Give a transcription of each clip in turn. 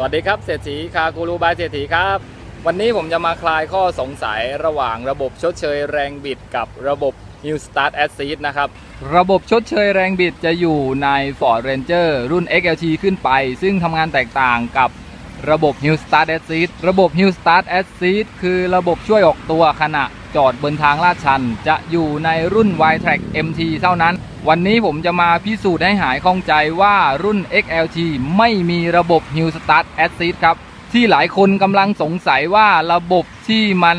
สวัสดีครับเศรษฐีคากูรูบายเศรษฐีครับ วันนี้ผมจะมาคลายข้อสงสัยระหว่างระบบชดเชยแรงบิดกับระบบ New Start Assist นะครับ ระบบชดเชยแรงบิดจะอยู่ใน Ford Ranger รุ่น XLT ขึ้นไป ซึ่งทำงานแตกต่างกับ ระบบ New Start Assist ระบบ New Start Assist คือระบบช่วยออกตัวขณะจอดบนทางลาดชัน จะอยู่ในรุ่น Y-Track MT เท่านั้น วันนี้ผมจะมาพิสูจน์ให้หายข้องใจว่ารุ่น XLT ไม่มีระบบ New Start Assist ครับ ที่หลายคนกำลังสงสัยว่าระบบที่มัน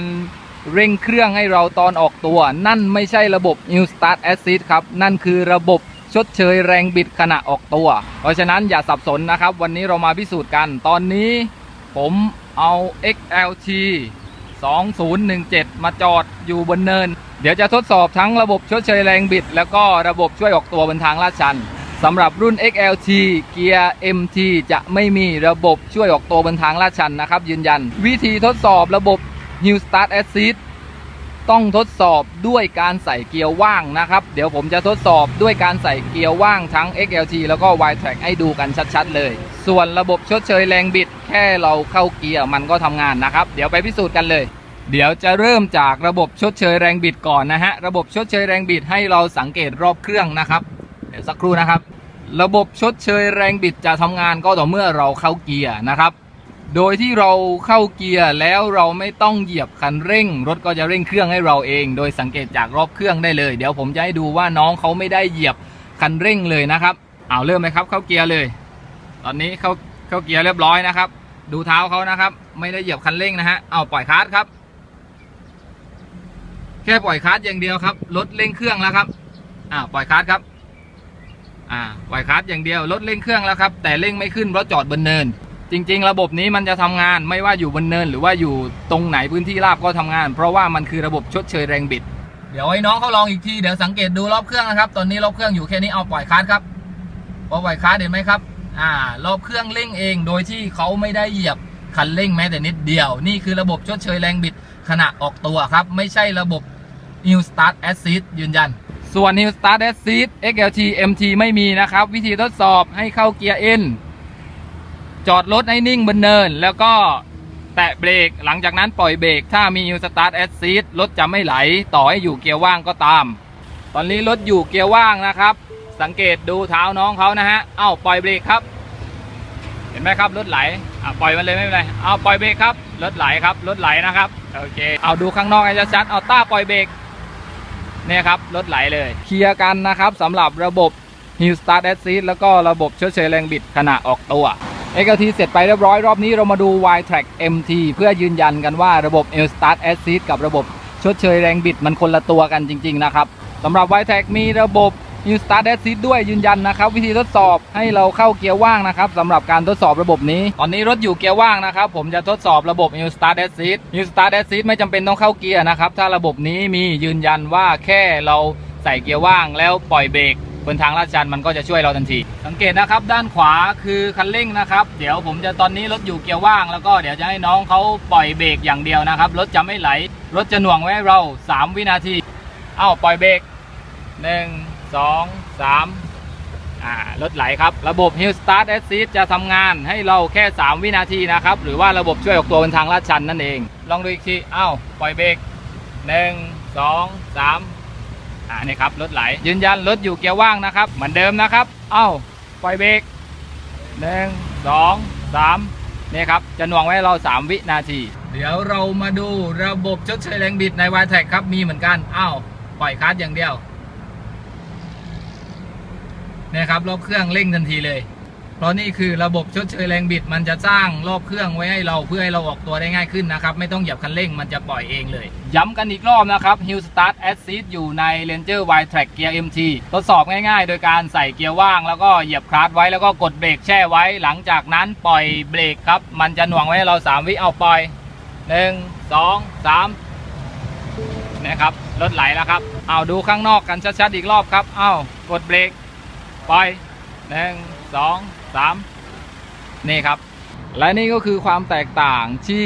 เร่งเครื่องให้เราตอนออกตัว นั่นไม่ใช่ระบบ New Start Assist ครับ นั่นคือระบบ ชดเชยแรงบิดขณะออกตัว เพราะฉะนั้นอย่าสับสนนะครับ วันนี้เรามาพิสูจน์กัน ตอนนี้ผมเอา XLT 2017 มาจอดอยู่บนเนิน เดี๋ยวจะทดสอบทั้งระบบชดเชยแรงบิด แล้วก็ระบบช่วยออกตัวบนทางลาดชันสำหรับรุ่น XLT เกียร์ MT จะไม่มีระบบช่วยออกตัวบนทางลาดชันนะครับยืนยัน วิธีทดสอบระบบ New Start Assist ต้องทดสอบด้วยการใส่เกียร์ว่างนะครับ เดี๋ยวผมจะทดสอบด้วยการใส่เกียร์ว่างทั้ง XLT แล้วก็ Y-Track ให้ดูกันชัดๆเลย ส่วนระบบชดเชยแรงบิด แค่เราเข้าเกียร์มันก็ทำงานนะครับ เดี๋ยวไปพิสูจน์กันเลย เดี๋ยวจะเริ่มจากระบบชดเชยแรงบิดก่อนนะฮะ ระบบชดเชยแรงบิดให้เราสังเกตรอบเครื่องนะครับ เดี๋ยวสักครู่นะครับ ระบบชดเชยแรงบิดจะทำงานก็ต่อเมื่อเราเข้าเกียร์นะครับ โดยที่เราเข้าเกียร์แล้วเราไม่ต้องเหยียบคันเร่ง รถก็จะเร่งเครื่องให้เราเอง โดยสังเกตจากรอบเครื่องได้เลย เดี๋ยวผมจะให้ดูว่าน้องเขาไม่ได้เหยียบคันเร่งเลยนะครับเอาเริ่มไหมครับ เข้าเกียร์เลย ตอนนี้เข้าเข้าเกียร์เรียบร้อยนะครับ ดูเท้าเขานะครับ ไม่ได้เหยียบคันเร่งนะฮะเอาปล่อยคลัสครับ แค่ปล่อยคลัสอย่างเดียวครับรถเร่งเครื่องแล้วครับอ่าปล่อยคลัสครับอ่าปล่อยคลัสอย่างเดียวรถเร่งเครื่องแล้วครับแต่เร่งไม่ขึ้นเพราะจอดบนเนิน จริง ๆ ระบบนี้มันจะทำงานไม่ว่าอยู่บนเนิน หรือว่าอยู่ตรงไหนพื้นที่ราบก็ทำงาน เพราะว่ามันคือระบบชดเชยแรงบิด เดี๋ยวให้น้องเขาลองอีกทีเดี๋ยวสังเกตดูรอบเครื่องนะครับ ตอนนี้รอบเครื่องอยู่แค่นี้เอาปล่อยคลัสครับพอปล่อยคลัสเห็นไหมครับอ่ารอบเครื่องเร่งเองโดยที่เขาไม่ได้เหยียบคันเร่งแม้แต่นิดเดียว นี่คือระบบชดเชยแรงบิดขณะออกตัวครับ ไม่ใช่ระบบ New Start Assist ยืนยัน ส่วน New Start Assist XLT MT ไม่มีนะครับ วิธีทดสอบให้เข้าเกียร์ N จอดรถให้นิ่งบนเนิน แล้วก็แตะเบรกหลังจากนั้นปล่อยเบรกถ้ามี New Start Assist รถจะไม่ไหล ต่อให้อยู่เกียร์ว่างก็ตาม ตอนนี้รถอยู่เกียร์ว่างนะครับ สังเกตดูเท้าน้องเขานะฮะเอ้าปล่อยเบรกครับ เห็นไหมครับรถไหลอะปล่อยมันเลยไม่เป็นไรเอาปล่อยเบรกครับรถไหลครับรถไหลนะครับโอเคเอาดูข้างนอกให้ชัดๆเอาต้าปล่อยเบรกเนี่ยครับรถไหลเลยเคลียร์กันนะครับสำหรับระบบ Hill Start Assist แล้วก็ระบบชดเชยแรงบิดขณะออกตัว XLT เสร็จไปเรียบร้อย รอบนี้เรามาดู Y-Track MT เพื่อยืนยันกันว่าระบบ l Start Assist กับระบบชดเชยแรงบิดมันคนละตัวกันจริง ๆ นะครับสำหรับ Y-Track มีระบบ L Start Assist ด้วยยืนยันนะครับ วิธีทดสอบให้เราเข้าเกียร์ว่างนะครับสำหรับการทดสอบระบบนี้ ตอนนี้รถอยู่เกียร์ว่างนะครับ ผมจะทดสอบระบบ L Start Assist L Start Assist ไม่จำเป็นต้องเข้าเกียร์นะครับ ถ้าระบบนี้มียืนยันว่าแค่เราใส่เกียร์ว่างแล้วปล่อยเบรก บนทางลาดชันมันก็จะช่วยเราทันที สังเกตนะครับด้านขวาคือคันเร่งนะครับ เดี๋ยวผมจะตอนนี้รถอยู่เกียร์ว่าง แล้วก็เดี๋ยวจะให้น้องเขาปล่อยเบรกอย่างเดียวนะครับรถจะไม่ไหล รถจะหน่วงไว้เรา 3 วินาทีเอ้าปล่อยเบรก1 2 3อ่ารถไหลครับ ระบบ Hill Start Assist จะทำงานให้เราแค่ 3 วินาทีนะครับ หรือว่าระบบช่วยออกตัวบนทางลาดชันนั่นเอง ลองดูอีกทีเอ้าปล่อยเบรก1 2 3 อ่านี่ครับรถไหล ยืนยันรถอยู่เกียร์ว่างนะครับ เหมือนเดิมนะครับ เอ้าปล่อยเบรกหนึ่งสองสามนี่ครับจะหน่วงไว้เรา 3 วินาที เดี๋ยวเรามาดูระบบชดเชยแรงบิดในวายแท็กครับมีเหมือนกันเอ้าปล่อยคลัสอย่างเดียวนี่ครับรอบเครื่องเร่งทันทีเลย เพราะนี่คือระบบชดเชยแรงบิดมันจะสร้างรอบเครื่องไว้ให้เราเพื่อให้เราออกตัวได้ง่ายขึ้นนะครับ ไม่ต้องเหยียบคันเร่งมันจะปล่อยเองเลย ย้ำกันอีกรอบนะครับ Hill Start Assist อยู่ใน Ranger Y-Track Gear MT ทดสอบง่ายๆ โดยการใส่เกียร์ว่าง แล้วก็เหยียบคลัตช์ไว้แล้วก็กดเบรกแช่ไว้ หลังจากนั้นปล่อยเบรกครับ มันจะหน่วงไว้ให้เรา 3 วิเอาปล่อย 1 2 3นะครับรถไหลแล้วครับเอาดูข้างนอกกันชัดๆอีกรอบครับเอากดเบรกปล่อย หนึ่งสองสามนี่ครับ และนี่ก็คือความแตกต่างที่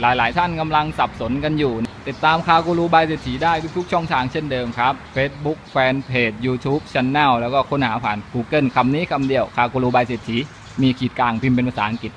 หลายๆ ท่านกำลังสับสนกันอยู่ ติดตามคากูรูบายเศรษฐีได้ทุกๆ ช่องทางเช่นเดิมครับ Facebook Fanpage YouTube Channel แล้วก็ค้นหาผ่าน Google คำนี้คำเดียวคากูรูบายเศรษฐีมีขีดกลางพิมพ์เป็นภาษาอังกฤษ